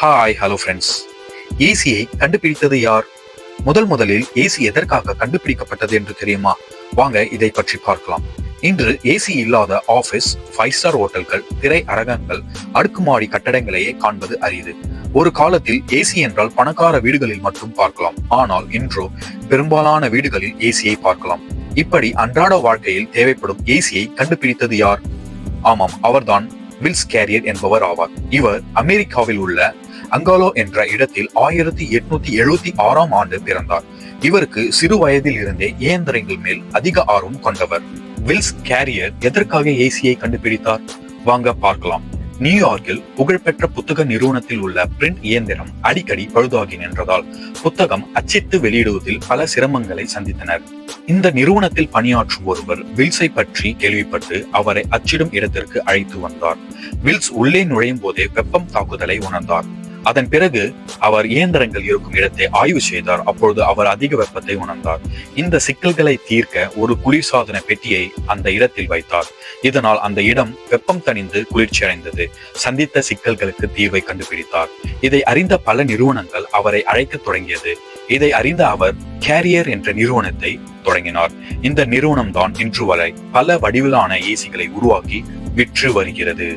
Hi hello friends ஏசியை கண்டுபிடித்தது யார்? முதல் முதலில் ஏசி எதற்காக கண்டுபிடிக்கப்பட்டது என்று தெரியுமா? வாங்க இதை பற்றி பார்க்கலாம். இன்று ஏசி இல்லாத ஆபீஸ் ஃபைவ் ஸ்டார் ஹோட்டல்கள் திரை அரங்கங்கள் அடுக்குமாடி கட்டடங்களையே காண்பது அரிது. ஒரு காலத்தில் ஏசி என்றால் பணக்கார வீடுகளில் மட்டும் பார்க்கலாம். ஆனால் இன்றோ பெரும்பாலான வீடுகளில் ஏசியை பார்க்கலாம். இப்படி அன்றாட வாழ்க்கையில் தேவைப்படும் ஏசியை கண்டுபிடித்தது யார்? ஆமாம் அவர்தான் வில்ஸ் கேரியர் என்பவர் ஆவார். இவர் அமெரிக்காவில் உள்ள அங்காலோ என்ற இடத்தில் ஆயிரத்தி எட்நூத்தி எழுபத்தி ஆறாம் ஆண்டு பிறந்தார். இவருக்கு சிறு வயதில் இருந்தே இயந்திரங்கள் மேல் அதிக ஆர்வம் கொண்டவர். வில்ஸ் கேரியர் எதற்காக ஏசியை கண்டுபிடித்தார்? வாங்க பார்க்கலாம். நியூயார்க்கில் புகழ்பெற்ற புத்தக நிறுவனத்தில் உள்ள பிரிண்ட் இயந்திரம் அடிக்கடி பழுதாகி நின்றதால் புத்தகம் அச்சித்து வெளியிடுவதில் பல சிரமங்களை சந்தித்தனர். இந்த நிறுவனத்தில் பணியாற்றும் ஒருவர் வில்ஸை பற்றி கேள்விப்பட்டு அவரை அச்சிடும் இடத்திற்கு அழைத்து வந்தார். வில்ஸ் உள்ளே நுழையும் போதே வெப்பம் தாக்குதலை உணர்ந்தார். அதன் பிறகு அவர் இயந்திரங்கள் இருக்கும் இடத்தை ஆய்வு செய்தார். அப்பொழுது அவர் அதிக வெப்பத்தை உணர்ந்தார். இந்த சிக்கல்களை தீர்க்க ஒரு குளிர்சாதன பெட்டியை அந்த இடத்தில் வைத்தார். இதனால் அந்த இடம் வெப்பம் தணிந்து குளிர்ச்சி அடைந்தது சந்தித்த சிக்கல்களுக்கு தீர்வை கண்டுபிடித்தார். இதை அறிந்த பல நிறுவனங்கள் அவரை அழைக்க தொடங்கியது. இதை அறிந்த அவர் கேரியர் என்ற நிறுவனத்தை தொடங்கினார். இந்த நிறுவனம் தான் இன்று வரை பல வடிவிலான ஏசிகளை உருவாக்கி விற்று வருகிறது.